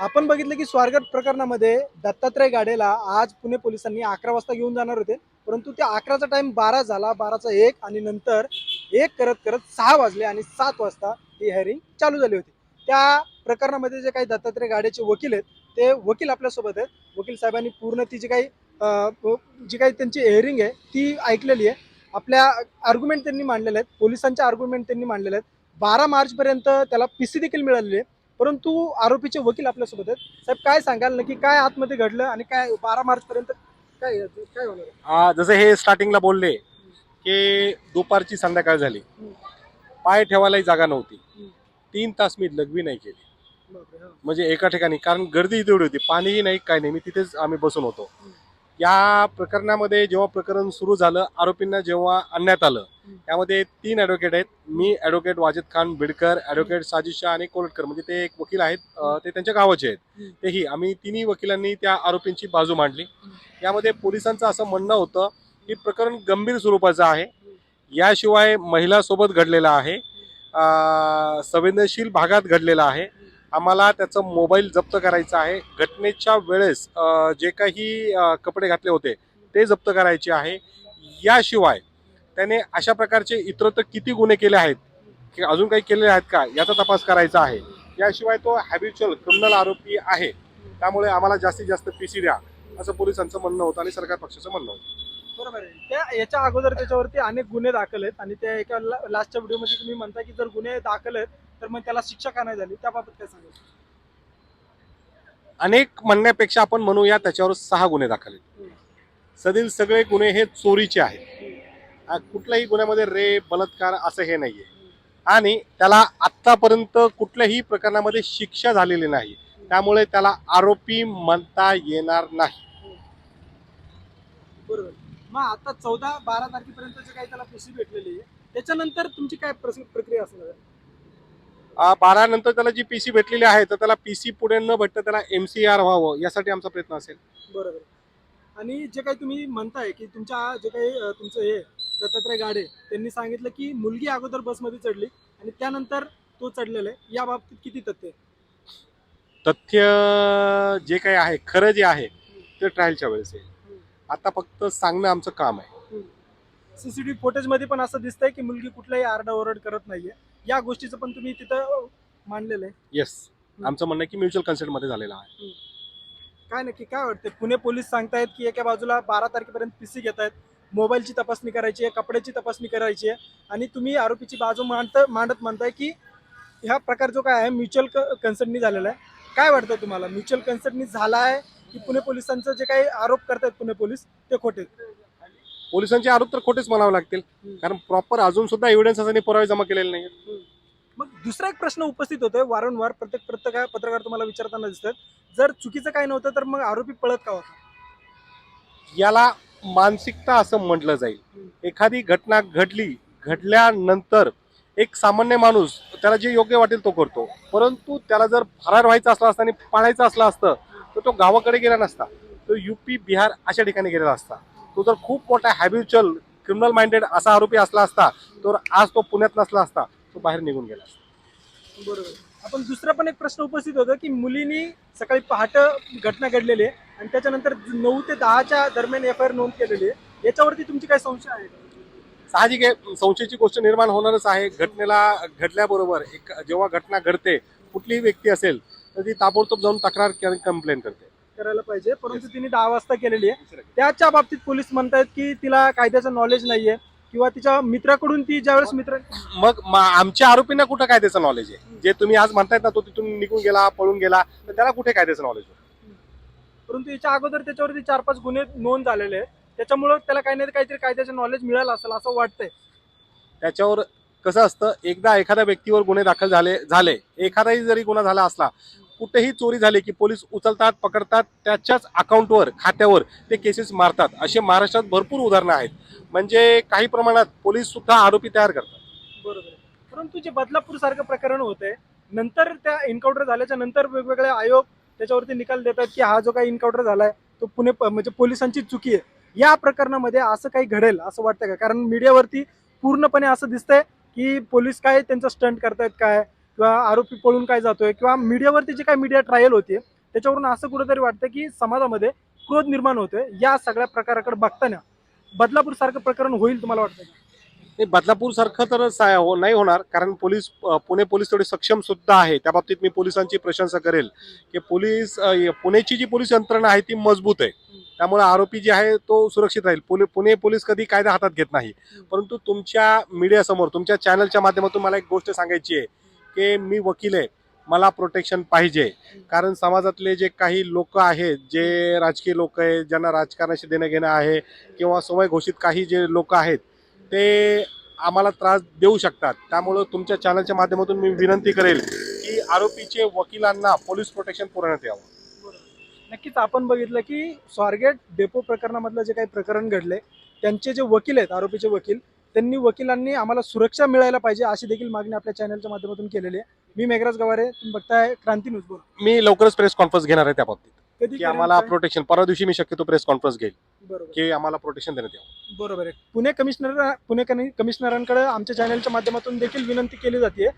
आपण बघितलं की स्वारगेट प्रकरणामध्ये दत्तात्रय गाडेला आज पुणे पोलिसांनी अकरा वाजता घेऊन जाणार होते. परंतु त्या अकराचा टाइम बारा झाला बाराचा एक आणि नंतर एक करत करत सहा वाजले आणि सात वाजता ही हेअरिंग चालू झाली होती. त्या प्रकरणामध्ये जे काही दत्तात्रय गाडेचे वकील आहेत ते वकील आपल्यासोबत आहेत. वकील साहेबांनी पूर्ण ती जी काही जी काही त्यांची हेअरिंग आहे ती ऐकलेली आहे. आपल्या आर्ग्युमेंट त्यांनी मांडलेले आहेत पोलिसांच्या आर्ग्युमेंट त्यांनी मांडलेले आहेत. बारा मार्चपर्यंत त्याला पी सी देखील मिळालेली आहे. परंतु आरोपीचे वकील आपल्यासोबत आहेत साहेब काय सांगाल नक्की काय आतमध्ये घडलं आणि काय बारा मार्च पर्यंत काय काय होणार आहे? आ, जसं हे स्टार्टिंगला बोलले की दुपारची संध्याकाळ झाली हम्म. पाय ठेवायलाही जागा नव्हती हम्म. तीन तास मी लघवी नाही केली बापरे, हा. म्हणजे एका ठिकाणी कारण गर्दी तेवढी होती पाणीही नाही काय नाही मी तिथेच आम्ही बसून होतो हम्म. या प्रकरणामध्ये जेव्हा प्रकरण सुरू झालं आरोपींना जेव्हा आणण्यात आलं. त्यामध्ये तीन ॲडव्होकेट आहेत. मी ॲडव्होकेट वाजिद खान बिडकर ॲडव्होकेट साजिद शाह आणि कोलटकर म्हणजे ते एक वकील आहेत. ते त्यांच्या गावाचे आहेत. तेही आम्ही तिन्ही वकिलांनी त्या आरोपींची बाजू मांडली. यामध्ये पोलिसांचं असं म्हणणं होतं की प्रकरण गंभीर स्वरूपाचं आहे. याशिवाय महिलासोबत घडलेलं आहे. संवेदनशील भागात घडलेलं आहे. आम्हाला त्याचं मोबाईल जप्त करायचा आहे. घटनेच्या वेळेस जे काही कपडे घातले होते ते जप्त करायचे आहे. याशिवाय त्याने अशा प्रकारचे इतरत्र किती गुन्हे केले आहेत की अजून काही केलेले आहेत का याचा तपास करायचा आहे. याशिवाय तो हॅबिच्युअल क्रिमिनल आरोपी आहे. त्यामुळे आम्हाला जास्तीत जास्त पी सी द्या असं पोलिसांचं म्हणणं होतं आणि सरकार पक्षाचं म्हणणं होतं. बरोबर आहे. त्या याच्या अगोदर त्याच्यावरती अनेक गुन्हे दाखल आहेत आणि त्या एका ला- लास्टच्या व्हिडिओमध्ये तुम्ही म्हणता की जर गुन्हे दाखल आहेत तर मग त्याला शिक्षा का नाही झाली? त्याबाबत काय सांगाल? अनेक म्हणण्यापेक्षा आपण म्हणूया त्याच्यावर सहा गुन्हे दाखल आहेत. सदील सगळे गुन्हे हे चोरीचे आहेत. कुठल्याही गुन्ह्यामध्ये रेप बलात्कार असं हे नाहीये. आणि त्याला आत्तापर्यंत कुठल्याही प्रकरणामध्ये शिक्षा झालेली नाही. त्यामुळे त्याला आरोपी म्हणता येणार नाही. बरोबर. मग आता चौदा बारा तारखेपर्यंत जे काही त्याला भेटलेली आहे त्याच्यानंतर तुमची काय प्रक्रिया असणार बारा नंतर त्याला जी पीसी भेटलेली आहे तर त्याला पीसी पुढे न भेटता त्याला एम सी आर व्हावं यासाठी आमचा प्रयत्न असेल. बरोबर. आणि जे काही तुम्ही म्हणताय की तुमच्या जे काही तुमचं हे दत्तात्रय गाडे त्यांनी सांगितलं की मुलगी अगोदर बसमध्ये चढली आणि त्यानंतर तो चढलेला आहे. या बाबतीत किती तथ्य आहे? तथ्य जे काही आहे खरं जे आहे ते ट्रायलच्या वेळेस आहे. आता फक्त सांगणं आमचं काम आहे. सीसीटीव्ही फुटेजमध्ये पण असं दिसतंय की मुलगी कुठलाही आरडाओरड करत नाहीये. या गोष्टीचं पण तुम्ही तिथं मांडलेलं आहे. येस आमचं म्हणणं आहे की म्युच्युअल कन्सेंटमध्ये झालेलं आहे. काय नक्की काय वाटतं पुणे पोलीस सांगतायत की एका बाजूला बारा तारखेपर्यंत पीसी घेत आहेत. मोबाईलची तपासणी करायची आहे कपड्याची तपासणी करायची आहे. आणि तुम्ही आरोपीची बाजू मांडत मांडत म्हणताय की ह्या प्रकार जो काय आहे म्युच्युअल कन्सर्टनी झालेला आहे. काय वाटतं तुम्हाला? म्युच्युअल कन्सर्टनी झाला आहे की पुणे पोलिसांचं जे काही आरोप करतायत पुणे पोलीस ते खोटे? आहेत? पोलिसांचे आरोप तर खोटेच म्हणावे लागतील. कारण प्रॉपर अजून सुद्धा एव्हिडन्स आणि पुरावे जमा केलेले नाही मग दुसरा एक प्रश्न उपस्थित होतोय वारंवार प्रत्येक पत्रकार पत्रकार तुम्हाला विचारताना दिसतात. जर चुकीचं काय नव्हतं तर मग आरोपी पळत का होता? याला मानसिकता असं म्हटलं जाईल. एखादी घटना घडली घडल्यानंतर एक सामान्य माणूस त्याला जे योग्य वाटेल तो करतो. परंतु त्याला जर फरार व्हायचं असला असता आणि पाळायचं असला असतं तर तो गावाकडे गेला नसता. तो युपी बिहार अशा ठिकाणी गेलेला असता. तो जर खूप मोठा हॅबिच्युअल क्रिमिनल माइंडेड असा आरोपी असला असता तर आज तो पुण्यात नसला असता तो बाहेर निघून गेला असता. बरोबर. आपण दुसरा पण एक प्रश्न उपस्थित होता की मुलींनी सकाळी पहाट घटना घडलेली आहे आणि त्याच्यानंतर नऊ ते दहाच्या दरम्यान एफ आय आर नोंद केलेली आहे. याच्यावरती तुमची काय संशय आहे? का? साहजिक आहे संशयाची गोष्ट निर्माण होणारच आहे. घटनेला घडल्याबरोबर एक जेव्हा घटना घडते कुठलीही व्यक्ती असेल तर ती ताबडतोब जाऊन तक्रार कंप्लेंट करते. करायला पाहिजे परंतु तिने दहा वाजता केलेली आहे. त्याच्या बाबतीत पोलीस म्हणतायत की तिला कायद्याचं नॉलेज नाहीये किंवा तिच्या मित्राकडून ती ज्यावेळेस मित्र मग म- आमच्या आरोपींना कुठं कायद्याचं नॉलेज आहे? जे तुम्ही आज म्हणतायत ना तो तिथून निघून गेला पळून गेला तर त्याला कुठे कायद्याचं नॉलेज परंतु याच्या अगोदर त्याच्यावरती चार पाच गुन्हे नोंद झालेले आहेत. त्याच्यामुळं त्याला काही नाही काहीतरी कायद्याचं नॉलेज मिळालं असेल असं वाटतंय. त्याच्यावर कसं असतं एकदा एखाद्या व्यक्तीवर गुन्हे दाखल झाले झाले एखादाही जरी गुन्हा झाला असला कुठेही चोरी झाली की पोलीस उचलतात पकडतात त्याच्याच अकाउंटवर खात्यावर ते केसेस मारतात. असे महाराष्ट्रात भरपूर उदाहरणं आहेत. म्हणजे काही प्रमाणात पोलीस सुद्धा आरोपी तयार करतात. बरोबर. परंतु जे बदलापूर सारखं प्रकरण होते नंतर त्या एन्काउंटर झाल्याच्यानंतर वेगवेगळे आयोग त्याच्यावरती निकाल देतात की हा जो काही एन्काउंटर झालाय तो पुणे प- म्हणजे पोलिसांची चुकी आहे. या प्रकरणामध्ये असं काही घडेल असं वाटतं का? कारण मीडियावरती पूर्णपणे असं दिसतंय की पोलीस काय त्यांचा स्टंट करतायत काय? किंवा आरोपी पळून काय जातोय किंवा मीडियावरती जे काय मीडिया ट्रायल होते त्याच्यावरून असं कुठेतरी वाटतं की समाजामध्ये क्रोध निर्माण होतोय. या सगळ्या प्रकाराकडे बघताना बदलापूर सारखं प्रकरण होईल तुम्हाला वाटतं? नाही बदलापूर सारखं तर हो- नाही होणार कारण पोलीस पुणे पोलीस थोडे सक्षम सुद्धा आहे. त्या बाबतीत मी पोलिसांची प्रशंसा करेल की पोलीस पुण्याची जी पोलीस यंत्रणा आहे ती मजबूत आहे. त्यामुळे आरोपी जे आहे तो सुरक्षित राहील. पुणे पुणे पोलीस कधी कायदा हातात घेत नाही. परंतु तुमच्या मीडियासमोर तुमच्या चॅनलच्या माध्यमातून मला एक गोष्ट सांगायची आहे. की मी वकील आहे मला प्रोटेक्शन पाहिजे. कारण समाजातले जे काही लोक आहेत जे राजकीय लोक आहेत ज्यांना राजकारणाशी देणं घेणं आहे किंवा समय घोषित काही जे लोक आहेत ते आम्हाला त्रास देऊ शकतात. त्यामुळं तुमच्या चॅनलच्या माध्यमातून मी विनंती करेल की आरोपीचे वकिलांना पोलीस प्रोटेक्शन पुरवण्यात यावं. नक्कीच आपण बघितलं की स्वारगेट डेपो प्रकरणामधलं जे काही प्रकरण घडले त्यांचे जे वकील आहेत आरोपीचे वकील त्यांनी वकिलांनी आम्हाला सुरक्षा मिळायला पाहिजे अशी देखील मागणी आपल्या चॅनलच्या माध्यमातून केलेली आहे. मी मेघराज गवारे तुम्ही बघताय क्रांती न्यूज बोल. मी लवकरच प्रेस कॉन्फरन्स घेणार आहे त्या बाबतीत कधी की आम्हाला प्रोटेक्शन परवा दिवशी मी शक्यतो प्रेस कॉन्फरन्स घेईल? बरोबर. की आम्हाला प्रोटेक्शन देण्यात यावं. बरोबर आहे. पुणे कमिशनर पुणे कनि- कमिशनरांकडे आमच्या चॅनलच्या माध्यमातून देखील विनंती केली जाते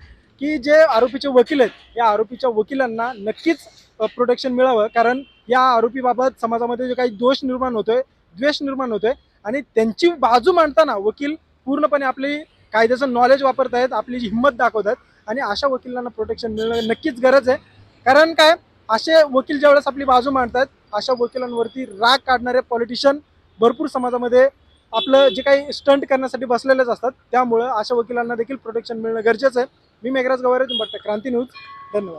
की जे आरोपीचे वकील आहेत या आरोपीच्या वकिलांना नक्कीच प्रोटेक्शन मिळावं. कारण या आरोपीबाबत समाजामध्ये जे काही दोष निर्माण होतोय द्वेष निर्माण होतोय आणि त्यांची बाजू मांडताना वकील पूर्णपणे आपली कायद्याचं नॉलेज वापरत आहेत आपली जी हिंमत दाखवत आहेत आणि अशा वकिलांना प्रोटेक्शन मिळणं नक्कीच गरज आहे. कारण काय? असे वकील ज्यावेळेस आपली बाजू मांडतात अशा वकिलांवरती राग काढणारे पॉलिटिशियन भरपूर समाजामध्ये आपलं जे काही स्टंट करण्यासाठी बसलेलेच असतात. त्यामुळं अशा वकिलांना देखील प्रोटेक्शन मिळणं गरजेचं आहे. मी मेघराज गवारे तुम्ही बघता क्रांती न्यूज. धन्यवाद.